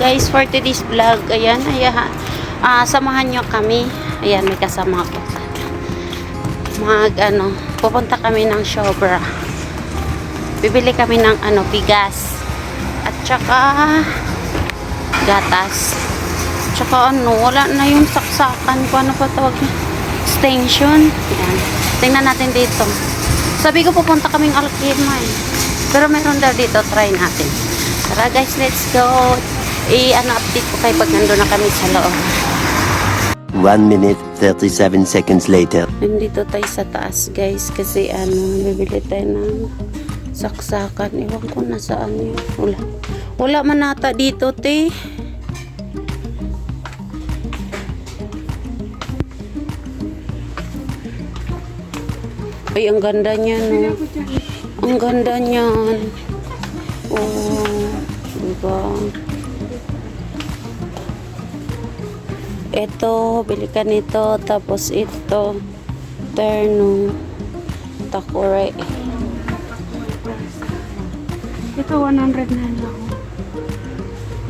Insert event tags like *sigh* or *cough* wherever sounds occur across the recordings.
Guys, for today's vlog, ayan, ayan, ah, samahan nyo kami. Ayan, may kasama ko. Mag, ano, pupunta kami ng Shobra. Bibili kami ng, ano, bigas. At saka, gatas. Tsaka, ano, wala na yung saksakan ko. Ano pa tawag yun? Extension. Ayan. Tingnan natin dito. Sabi ko, pupunta kaming Alquima eh. Pero meron daw dito, try natin. Tara guys, let's go. I-ano update ko kayo pag nandun na kami sa loob. 1 minute 37 seconds later. Nandito tayo sa taas guys kasi ano, bibili tayo ng saksakan. Ewan ko na saan yun. Wala. Wala man nata dito, te. Ay, ang ganda niyan, no? Ang ganda niyan. Oh, diba? Ito, bili ka nito. Tapos ito, terno, takore. Ito 100 na lang.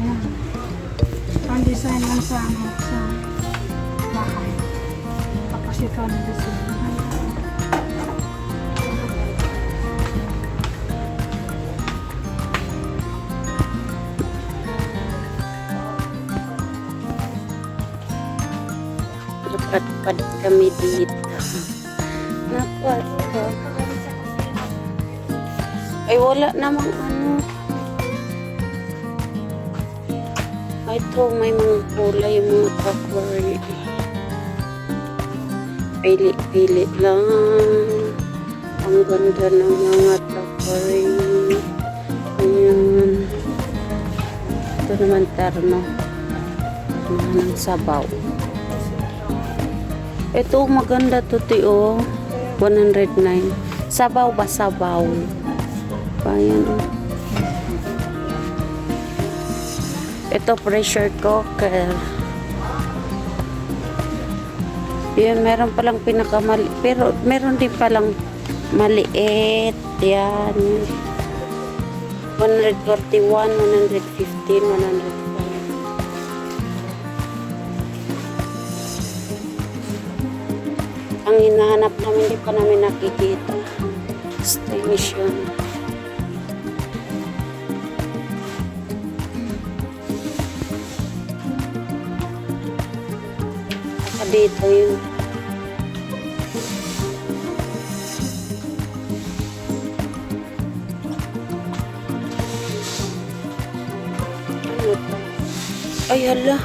Ayan. Ang design lang sa ano, sa bahay. Tapos ito ang design. Lapad-pad kami dito. Naku, ito. Ay, wala namang ano. Ay, ito, may mga kulay, mga takore. Pili-pili lang. Ang ganda ng mga takore. Ayan. Ito naman terno. Mga ng sabaw. Ito maganda to ti oh. 109. Sabaw ba sabaw? Bayan oh. Ito pressure cooker. Yan, meron palang pinakamali. Pero meron din palang maliit. Yan. 141, 115, 105. Ang hinahanap namin, hindi pa namin nakikita. Station. Ah, dito yun. Ay, hala.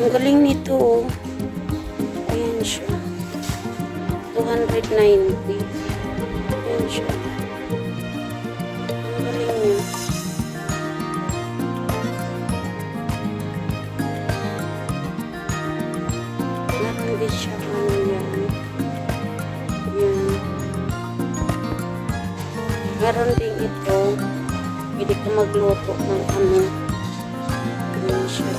Ang galing nito, oh. 290. Ayan siya. Ang galing niya. Meron din siya ano yan. Yan. Meron din ito. Pwede ka magluto ng ano. Ayan siya.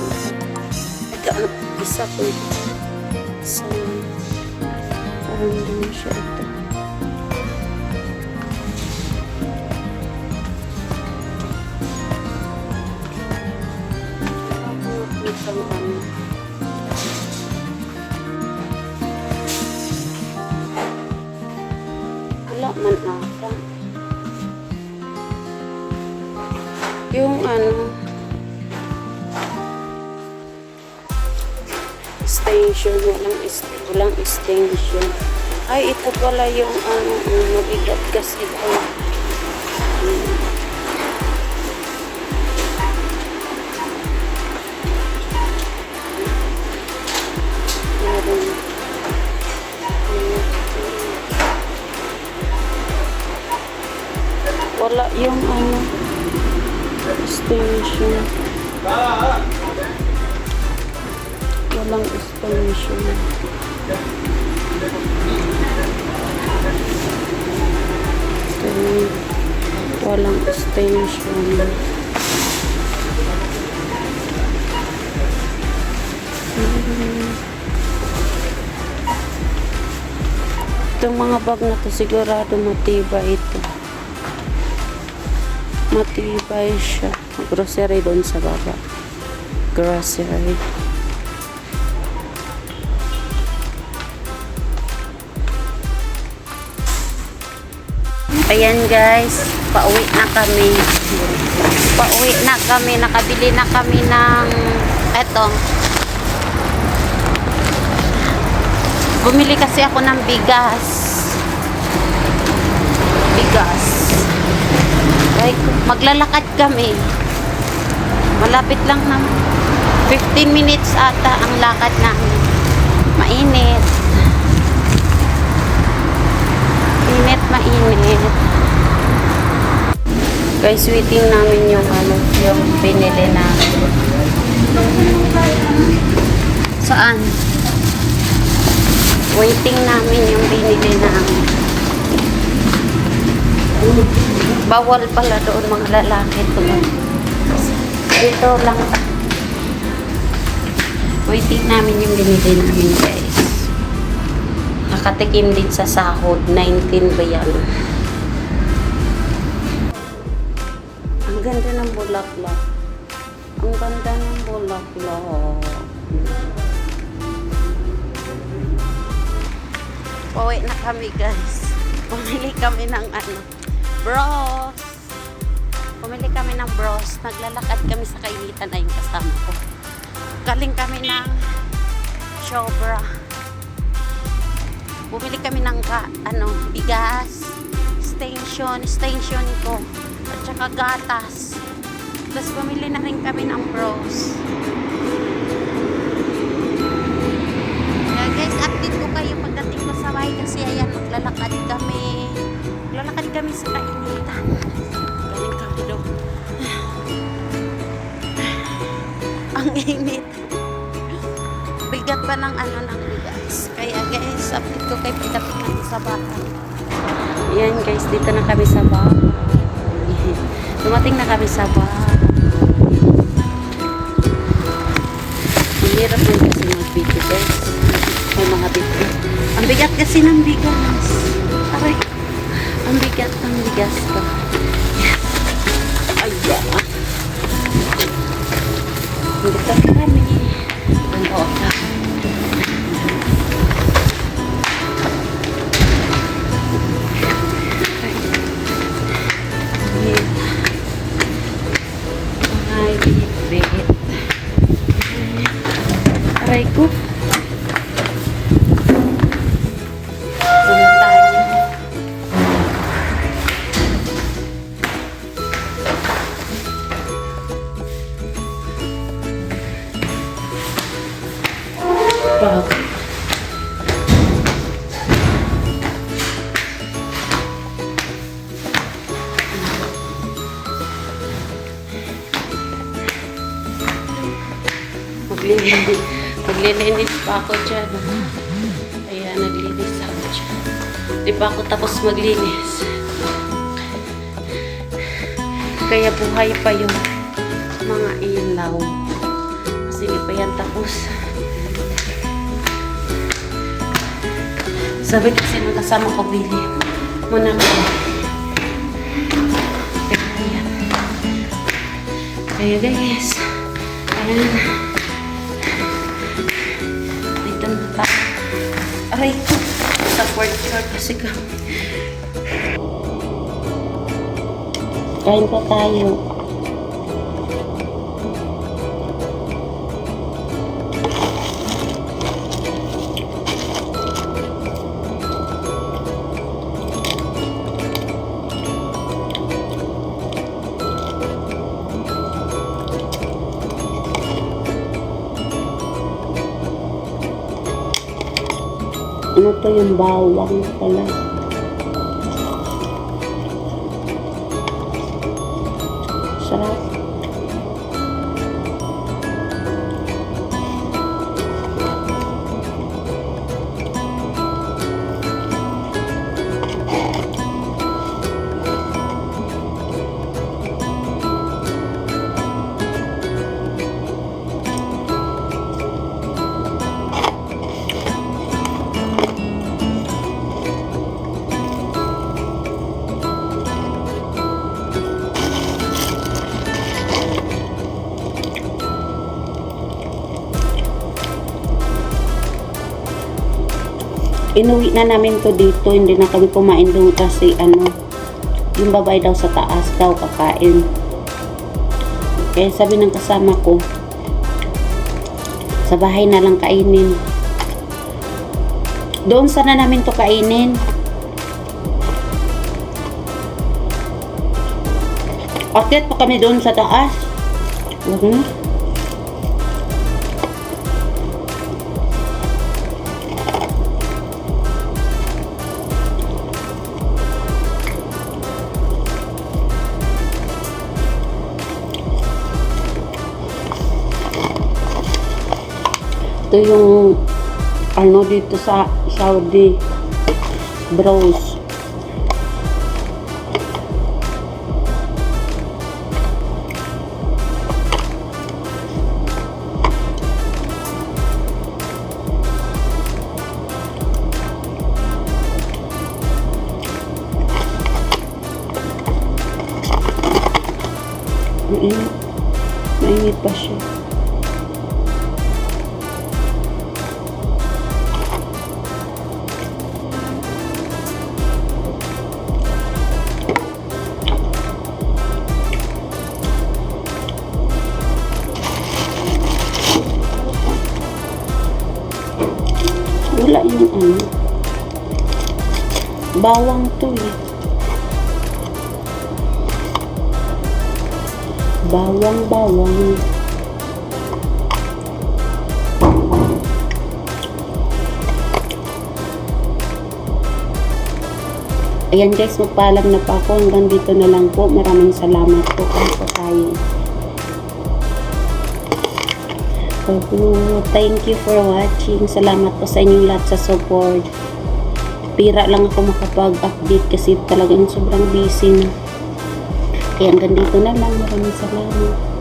Ito, isa ko ito. Isa Parang din siya ito. Wala man ata. Yung ano, station, walang, ist walang extension. Ay, ito pala yung ano, um, mabigat kasi ito. Hmm. Wala yung ano, extension. Walang extension. Ito, walang extension. Hmm. Itong mga bag na to sigurado matibay ito. Matibay siya. Grocery doon sa baba. grocery. Ayan guys, pauwi na kami. Pauwi na kami, nakabili na kami ng eto. Bumili kasi ako ng bigas. Bigas. Like, maglalakad kami. Malapit lang naman. 15 minutes ata ang lakad namin. Mainit. Init, mainit. Guys, waiting namin yung ano, yung binili namin. Saan? Waiting namin yung binili namin. Bawal pala doon mga lalaki doon. Dito lang. Waiting namin yung binili namin guys. Nakatikim din sa sahod. 19 ba yan? Ang ganda ng bulaklak. Ang ganda ng bulaklak. Pauwi na kami guys. Pumili kami ng ano, bros. Pumili kami ng bros. Naglalakad kami sa kainitan na yung kasama ko. Galing kami ng Shobra. Bumili kami ng ka, ano, bigas, station, station ko, at saka gatas. Tapos bumili na rin kami ng bros. Kaya guys, update ko kayo pagdating ko sa bahay kasi ayan, maglalakad kami. Maglalakad kami sa kainitan. Galing kami doon. *sighs* Ang init. Bigat pa ng ano ng bigas. Kaya guys, update ko kayo natin sa bahay. Ayan guys, dito na kami sa bahay. *laughs* Dumating na kami sa bahay. Ang hirap din kasi mag-video guys. May mga video. Ang bigat kasi ng bigas. Aray. Ang bigat ng bigas ko. Ay, bit-bit. Aray ko. *laughs* Maglilinis pa ako dyan. Ayan, naglinis ako dyan. Di pa ako tapos maglinis. Kaya buhay pa yung mga ilaw. Kasi di pa yan tapos. Sabi kasi ng kasama ko, Billy, muna ka. Kaya. Kaya guys, ayan. Aray ko. Sa courtyard kasi ka. Kain pa tayo. Ano to yung bawang pala? Inuwi na namin to dito. Hindi na kami kumain doon kasi ano, yung babae daw sa taas daw kakain. Kaya sabi ng kasama ko, sa bahay na lang kainin. Doon sana namin to kainin. Akit pa kami doon sa taas. Huwag na. Ito yung ano dito sa Saudi bros. Bawang to eh. Bawang, bawang. Ayan guys, magpaalam na pa ako. Hanggang dito na lang po. Maraming salamat po. Ano po tayo. Thank you for watching. Salamat po sa inyong lahat sa support. Pira lang ako makapag-update kasi talagang sobrang busy na. Kaya hanggang dito na lang. Maraming salamat.